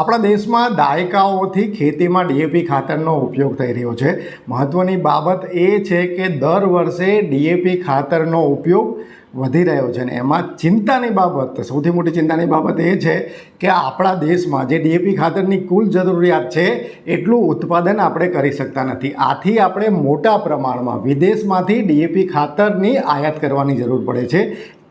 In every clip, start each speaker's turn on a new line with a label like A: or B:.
A: આપણા દેશમાં દાયકાઓથી ખેતીમાં ડીએપી ખાતરનો ઉપયોગ થઈ રહ્યો છે. મહત્ત્વની બાબત એ છે કે દર વર્ષે ડીએપી ખાતરનો ઉપયોગ વધી રહ્યો છે અને એમાં ચિંતાની બાબત, સૌથી મોટી ચિંતાની બાબત એ છે કે આપણા દેશમાં જે ડીએપી ખાતરની કુલ જરૂરિયાત છે, એટલું ઉત્પાદન આપણે કરી શકતા નથી. આથી આપણે મોટા પ્રમાણમાં વિદેશમાંથી ડીએપી ખાતરની આયાત કરવાની જરૂર પડે છે.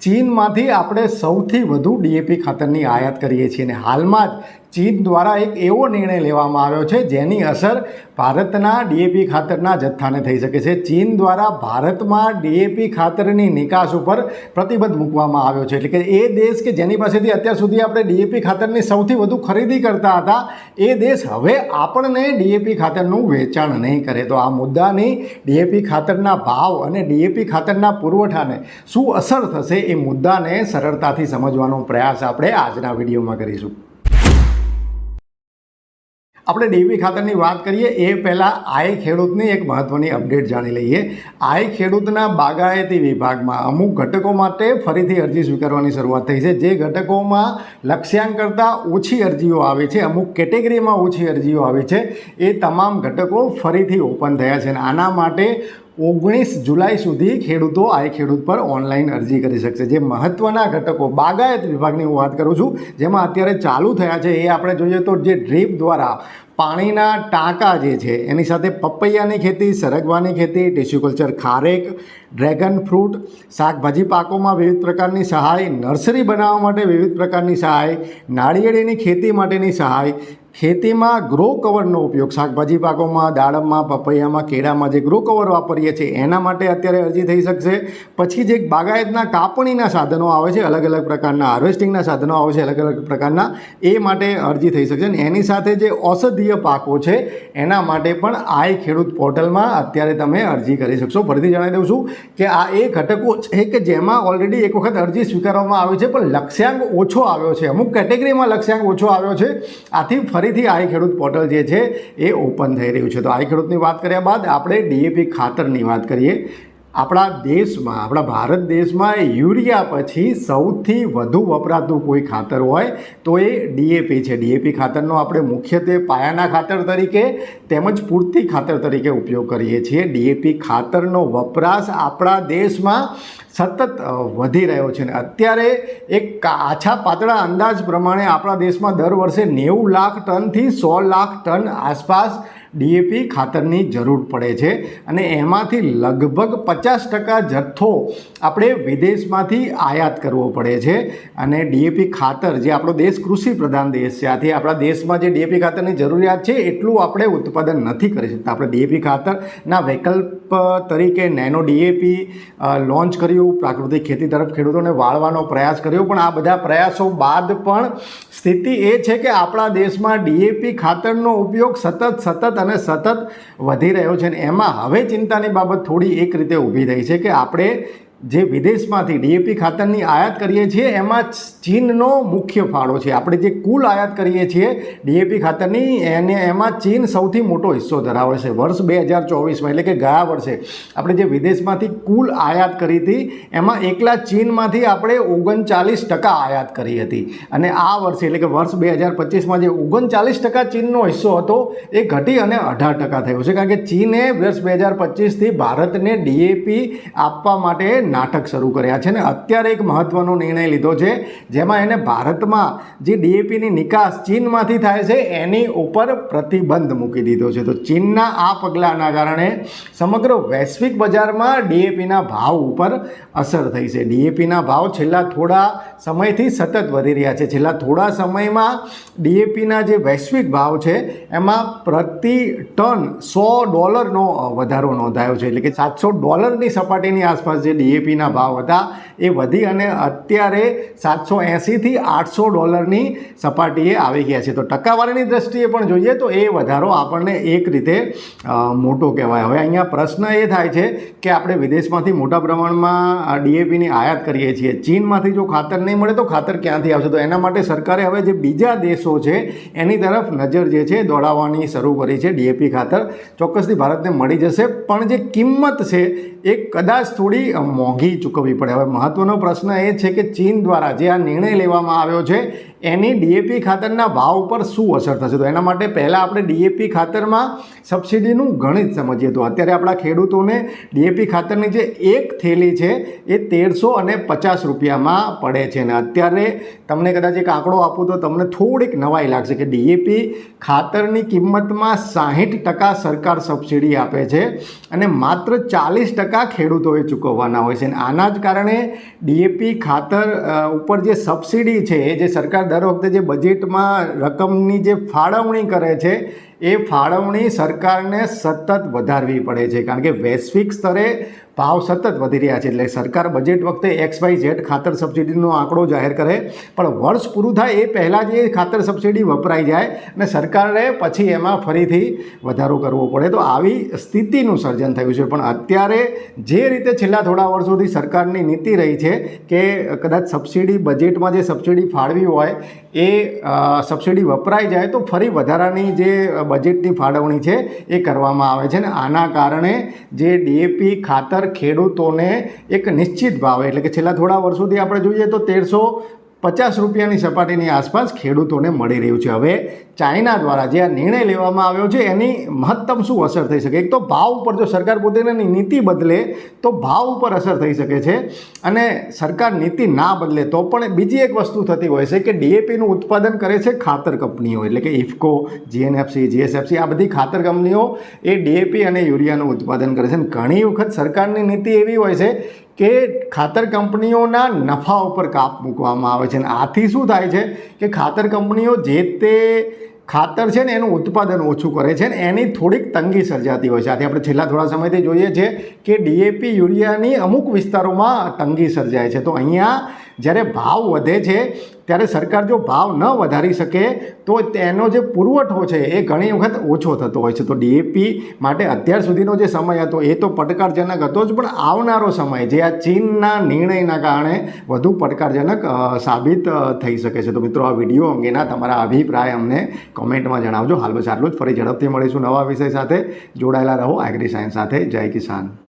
A: ચીનમાંથી આપણે સૌથી વધુ ડીએપી ખાતરની આયાત કરીએ છીએ અને હાલમાં જ ચીન દ્વારા એક એવો નિર્ણય લેવામાં આવ્યો છે, જેની અસર ભારતના ડીએપી ખાતરના જથ્થાને થઈ શકે છે. ચીન દ્વારા ભારતમાં ડીએપી ખાતરની નિકાસ ઉપર પ્રતિબંધ મૂકવામાં આવ્યો છે. એટલે કે એ દેશ કે જેની પાસેથી અત્યાર સુધી આપણે ડીએપી ખાતરની સૌથી વધુ ખરીદી કરતા હતા, એ દેશ હવે આપણને ડીએપી ખાતરનું વેચાણ નહીં કરે. તો આ મુદ્દાની ડીએપી ખાતરના ભાવ અને ડીએપી ખાતરના પુરવઠાને શું અસર થશે એ મુદ્દાને સરળતાથી સમજવાનો પ્રયાસ આપણે આજના વિડીયોમાં કરીશું. આપણે ડીપી ખાતરની વાત કરીએ, એ પહેલાં આઈ ખેડૂતની એક મહત્ત્વની અપડેટ જાણી લઈએ. આઈ ખેડૂતના બાગાયતી વિભાગમાં અમુક ઘટકો માટે ફરીથી અરજી સ્વીકારવાની શરૂઆત થઈ છે. જે ઘટકોમાં લક્ષ્યાંક કરતાં ઓછી અરજીઓ આવે છે, અમુક કેટેગરીમાં ઓછી અરજીઓ આવે છે. એ તમામ ઘટકો ફરીથી ઓપન થયા છે અને આના માટે ઓગણીસ જુલાઈ સુધી ખેડૂતો આઈ ખેડૂત પર ઓનલાઈન અરજી કરી શકશે. જે મહત્ત્વના ઘટકો બાગાયત વિભાગની હું વાત કરું છું, જેમાં અત્યારે ચાલુ થયા છે, એ આપણે જોઈએ તો જે ડ્રીપ દ્વારા પાણીના ટાંકા જે છે, એની સાથે પપૈયાની ખેતી, સરગવાની ખેતી ટિશ્યુ કલ્ચર ખારેક, ડ્રેગન ફ્રૂટ, શાકભાજી પાકોમાં વિવિધ પ્રકારની સહાય, નર્સરી બનાવવા માટે વિવિધ પ્રકારની સહાય નાળિયેળીની ખેતી માટેની સહાય, ખેતીમાં ગ્રો કવરનો ઉપયોગ, શાકભાજી પાકોમાં, દાડમમાં, પપૈયામાં, કેળામાં જે ગ્રો કવર વાપરીએ છીએ, એના માટે અત્યારે અરજી થઈ શકશે. પછી જે બાગાયતના કાપણીના સાધનો આવે છે, અલગ અલગ પ્રકારના, હાર્વેસ્ટિંગના સાધનો આવે છે, અલગ અલગ પ્રકારના, એ માટે અરજી થઈ શકશે. અને એની સાથે જે ઔષધીય પાકો છે. એના માટે પણ આઈ ખેડૂત પોર્ટલમાં અત્યારે તમે અરજી કરી શકશો. ફરીથી જણાવી દઉં છું કે આ એ ઘટકો છે કે જેમાં ઓલરેડી એક વખત અરજી સ્વીકારવામાં આવી છે, પણ લક્ષ્યાંક ઓછો આવ્યો છે. અમુક કેટેગરીમાં લક્ષ્યાંક ઓછો આવ્યો છે. આથી ફરીથી આઈ ખેડૂત પોર્ટલ જે છે એ ઓપન થઈ રહ્યું છે. તો આઈ ખેડૂતની વાત કર્યા બાદ આપણે ડીએપી ખાતરની વાત કરીએ. આપણા દેશમાં, આપણા ભારત દેશમાં યુરિયા પછી સૌથી વધુ વપરાતું કોઈ ખાતર હોય તો એ ડીએપી છે. ડીએપી ખાતરનો આપણે મુખ્યત્વે પાયાના ખાતર તરીકે, તેમજ પૂરતી ખાતર તરીકે ઉપયોગ કરીએ છીએ. ડીએપી ખાતરનો વપરાશ આપણા દેશમાં સતત વધી રહ્યો છે ને અત્યારે એક આછા પાતળા અંદાજ પ્રમાણે આપણા દેશમાં દર વર્ષે નેવું લાખ ટનથી સો લાખ ટન આસપાસ ડીએપી ખાતરની જરૂર પડે છે અને એમાંથી લગભગ પચાસ ટકા જથ્થો આપણે વિદેશમાંથી આયાત કરવો પડે છે અને ડીએપી ખાતર જે આપણો દેશ કૃષિ પ્રધાન દેશ છે, આથી આપણા દેશમાં જે ડીએપી ખાતરની જરૂરિયાત છે એટલું આપણે ઉત્પાદન નથી કરી શકતા. આપણે ડીએપી ખાતરના વિકલ્પ તરીકે નેનો ડીએપી લોન્ચ કર્યું, પ્રાકૃતિક ખેતી તરફ ખેડૂતોને વાળવાનો પ્રયાસ કર્યો, પણ આ બધા પ્રયાસો બાદ પણ સ્થિતિ એ છે કે આપણા દેશમાં ડીએપી ખાતરનો ઉપયોગ સતત સતત અને સતત વધી રહ્યો છે અને એમાં હવે ચિંતાની બાબત થોડી એક રીતે ઊભી થઈ છે કે આપણે જે વિદેશમાંથી ડીએપી ખાતરની આયાત કરીએ છીએ, એમાં ચીનનો મુખ્ય ફાળો છે. આપણે જે કુલ આયાત કરીએ છીએ ડીએપી ખાતરની, એને એમાં ચીન સૌથી મોટો હિસ્સો ધરાવે છે. વર્ષ બે હજાર ચોવીસમાં, એટલે કે ગયા વર્ષે આપણે જે વિદેશમાંથી કુલ આયાત કરી હતી, એમાં એકલા ચીનમાંથી આપણે ઓગણચાલીસ ટકા આયાત કરી હતી. અને આ વર્ષે, એટલે કે વર્ષ બે હજાર પચીસમાં જે ઓગણચાલીસ ટકા ચીનનો હિસ્સો હતો, એ ઘટી અને અઢાર ટકા થયો છે. કારણ કે ચીને વર્ષ બે હજાર પચીસથી ભારતને ડીએપી આપવા માટે નાટક શરૂ કર્યા છે ને અત્યારે એક મહત્ત્વનો નિર્ણય લીધો છે, જેમાં એને ભારતમાં જે ડીએપીની નિકાસ ચીનમાંથી થાય છે, એની ઉપર પ્રતિબંધ મૂકી દીધો છે. તો ચીનના આ પગલાંના કારણે સમગ્ર વૈશ્વિક બજારમાં ડીએપીના ભાવ ઉપર અસર થઈ છે. ડીએપીના ભાવ છેલ્લા થોડા સમયથી સતત વધી રહ્યા છે. છેલ્લા થોડા સમયમાં ડીએપીના જે વૈશ્વિક ભાવ છે, એમાં પ્રતિ ટન સો ડોલરનો વધારો નોંધાયો છે. એટલે કે સાતસો ડોલરની સપાટીની આસપાસ જે ડીએપીના ભાવ હતા. એ વધી અને અત્યારે સાતસો એંસીથી આઠસો ડોલરની સપાટીએ આવી ગયા છે. તો ટકાવારીની દ્રષ્ટિએ પણ જોઈએ તો એ વધારો આપણને એક રીતે મોટો કહેવાય. હવે અહીંયા પ્રશ્ન એ થાય છે કે આપણે વિદેશમાંથી મોટા પ્રમાણમાં ડીએપીની આયાત કરીએ છીએ. ચીનમાંથી જો ખાતર નહીં મળે તો ખાતર ક્યાંથી આવશે? તો એના માટે સરકારે હવે જે બીજા દેશો છે, એની તરફ નજર જે છે, દોડાવવાની શરૂ કરી છે ડીએપી ખાતર. ચોક્કસથી ભારતને મળી જશે. પણ જે કિંમત છે, એ કદાચ થોડી મોંઘી ચૂકવવી પડે. હવે મહત્વનો પ્રશ્ન એ છે કે ચીન દ્વારા જે આ નિર્ણય લેવામાં આવ્યો છે એની ડીએપી ખાતરના ભાવ ઉપર શું અસર થશે? તો એના માટે પહેલાં આપણે ડીએપી ખાતરમાં સબસિડીનું ગણિત સમજીએ. તો અત્યારે આપણા ખેડૂતોને ડીએપી ખાતરની જે એક થેલી છે, એ તેરસો અને પચાસ રૂપિયામાં પડે છે. અને અત્યારે તમને કદાચ એક આંકડો આપું તો તમને થોડીક નવાઈ લાગશે કે ડીએપી ખાતરની કિંમતમાં સાહીઠ ટકા સરકાર સબસિડી આપે છે અને માત્ર ચાલીસ ટકા ખેડૂતોએ ચૂકવવાના હોય છે. અને આના જ કારણે ડીએપી ખાતર ઉપર જે સબસિડી છે, એ જે સરકાર દર વખતે જે બજેટમાં રકમની જે ફાળવણી કરે છે એ ફાળવણી સરકારને સતત વધારવી પડે છે, કારણ કે વૈશ્વિક સ્તરે ભાવ સતત વધી રહ્યા છે. એટલે સરકાર બજેટ વખતે એક્સ વાય ઝેડ ખાતર સબસિડીનો આંકડો જાહેર કરે, પણ વર્ષ પૂરું થાય એ પહેલાં જ એ ખાતર સબસિડી વપરાઈ જાય અને સરકારે પછી એમાં ફરીથી વધારો કરવો પડે. તો આવી સ્થિતિનું સર્જન થયું છે. પણ અત્યારે જે રીતે છેલ્લા થોડા વર્ષોથી સરકારની નીતિ રહી છે કે કદાચ સબસિડી બજેટમાં જે સબસિડી ફાળવી હોય, એ સબસિડી વપરાઈ જાય, તો ફરી વધારાની જે બજેટની ફાળવણી છે એ કરવામાં આવે છે ને આના કારણે જે ડીએપી ખાતર ખેડૂતોને એક નિશ્ચિત ભાવે, એટલે કે છેલ્લા થોડા વર્ષોથી આપણે જોઈએ તો તેરસો પચાસ રૂપિયાની સપાટીની આસપાસ ખેડૂતોને મળી રહ્યું છે. હવે ચાઇના દ્વારા જે આ નિર્ણય લેવામાં આવ્યો છે, એની મહત્તમ શું અસર થઈ શકે? એક તો ભાવ ઉપર, જો સરકાર પોતાની નીતિ બદલે, તો ભાવ ઉપર અસર થઈ શકે છે. અને સરકાર નીતિ ના બદલે, તો પણ બીજી એક વસ્તુ થતી હોય છે કે ડીએપીનું ઉત્પાદન કરે છે ખાતર કંપનીઓ, એટલે કે ઇફકો, જીએનએફસી, જીએસએફસી, આ બધી ખાતર કંપનીઓ એ ડીએપી અને યુરિયાનું ઉત્પાદન કરે છે. અને ઘણી વખત સરકારની નીતિ એવી હોય છે કે ખાતર કંપનીઓના નફા ઉપર કાપ મૂકવામાં આવે છે. અને આથી શું થાય છે કે ખાતર કંપનીઓ જે તે ખાતર છે ને એનું ઉત્પાદન ઓછું કરે છે ને એની થોડીક તંગી સર્જાતી હોય છે. આથી આપણે છેલ્લા થોડા સમયથી જોઈએ છે કે ડીએપી યુરિયાની અમુક વિસ્તારોમાં તંગી સર્જાય છે. તો અહીંયા જ્યારે ભાવ વધે છે ત્યારે સરકાર જો ભાવ ન વધારી શકે, તો તેનો જે પુરવઠો છે એ ઘણી વખત ઓછો થતો હોય છે. તો ડીએપી માટે અત્યાર સુધીનો જે સમય હતો, એ તો પડકારજનક હતો જ, પણ આવનારો સમય જે આ ચીનના નિર્ણયના કારણે વધુ પડકારજનક સાબિત થઈ શકે છે. તો મિત્રો, આ વીડિયો અંગેના તમારા અભિપ્રાય અમને કોમેન્ટમાં જણાવજો. હાલ બસ આટલું જ. ફરી ઝડપથી મળીશું નવા વિષય સાથે. જોડાયેલા રહો એગ્રી સાયન્સ સાથે. જય કિસાન.